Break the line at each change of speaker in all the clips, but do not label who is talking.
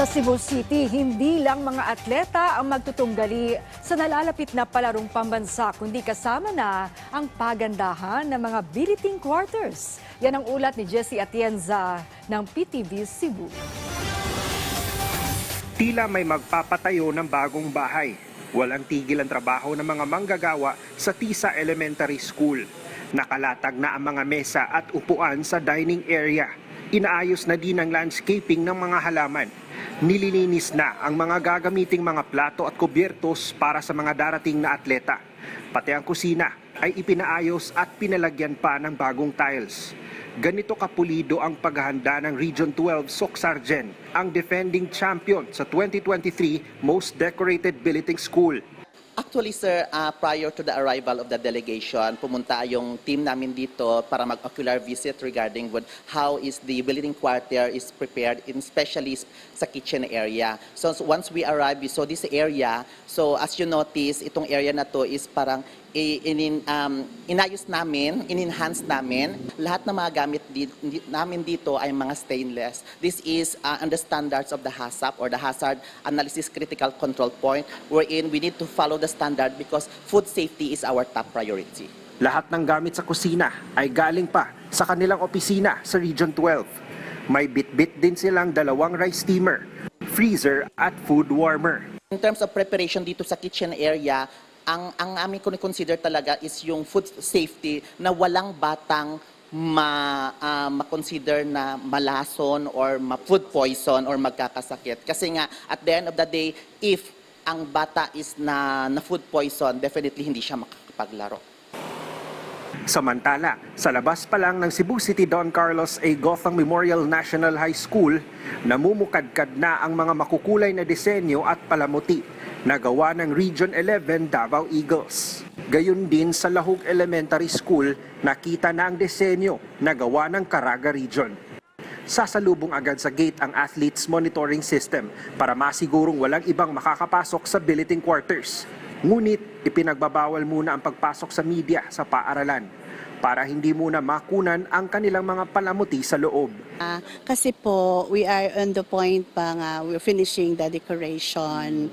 Sa Cebu City, hindi lang mga atleta ang magtutunggali sa nalalapit na palarong pambansa, kundi kasama na ang pagandahan ng mga billeting quarters. Yan ang ulat ni Jesse Atienza ng PTV Cebu.
Tila may magpapatayo ng bagong bahay. Walang tigil ang trabaho ng mga manggagawa sa Tisa Elementary School. Nakalatag na ang mga mesa at upuan sa dining area. Inaayos na din ang landscaping ng mga halaman. Nililinis na ang mga gagamiting mga plato at kubyertos para sa mga darating na atleta. Pati ang kusina ay ipinaayos at pinalagyan pa ng bagong tiles. Ganito kapulido ang paghahanda ng Region 12 Sok Sargent, ang defending champion sa 2023 Most Decorated Billeting School.
Actually, sir, uh, prior to the arrival of the delegation, pumunta yung team namin dito para mag-ocular visit regarding with how is the building quarter is prepared, especially sa kitchen area. So, so once we arrived, we saw this area. So as you notice, itong area na to is parang inin, um, inayos namin, in-enhance namin. Lahat ng mga gamit di, di- namin dito ay mga stainless. This is uh, under standards of the HACCP or the Hazard Analysis Critical Control Point wherein we need to follow the standard because food safety is our top priority.
Lahat ng gamit sa kusina ay galing pa sa kanilang opisina sa Region 12. May bit-bit din silang dalawang rice steamer, freezer at food warmer.
In terms of preparation dito sa kitchen area, ang ang aming consider talaga is yung food safety na walang batang ma ah, ma-consider na malason or ma food poison or magkakasakit. Kasi nga at the end of the day, if ang bata is na na food poison, definitely hindi siya makakapaglaro.
Samantala, sa labas pa lang ng Cebu City Don Carlos A. Gotham Memorial National High School, namumukadkad na ang mga makukulay na disenyo at palamuti na gawa ng Region 11 Davao Eagles. Gayun din sa Lahug Elementary School, nakita na ang disenyo na gawa ng Caraga Region. Sasalubong agad sa gate ang athletes monitoring system para masigurong walang ibang makakapasok sa billeting quarters. Ngunit ipinagbabawal muna ang pagpasok sa media sa paaralan para hindi muna makunan ang kanilang mga palamuti sa loob.
Ah, kasi po, we are on the point pa nga, we're finishing the decoration.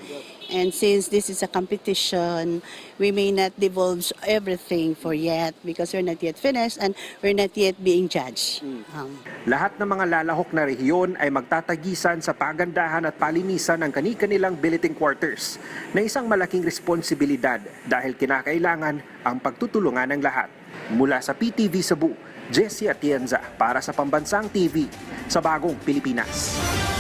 And since this is a competition, we may not divulge everything for yet because we're not yet finished and we're not yet being judged. Um,
Lahat ng mga lalahok na rehiyon ay magtatagisan sa pagandahan at palinisan ng kani-kanilang billeting quarters na isang malaking responsibilidad dahil kinakailangan ang pagtutulungan ng lahat. Mula sa PTV Cebu, Jesse Atienza para sa Pambansang TV sa Bagong Pilipinas.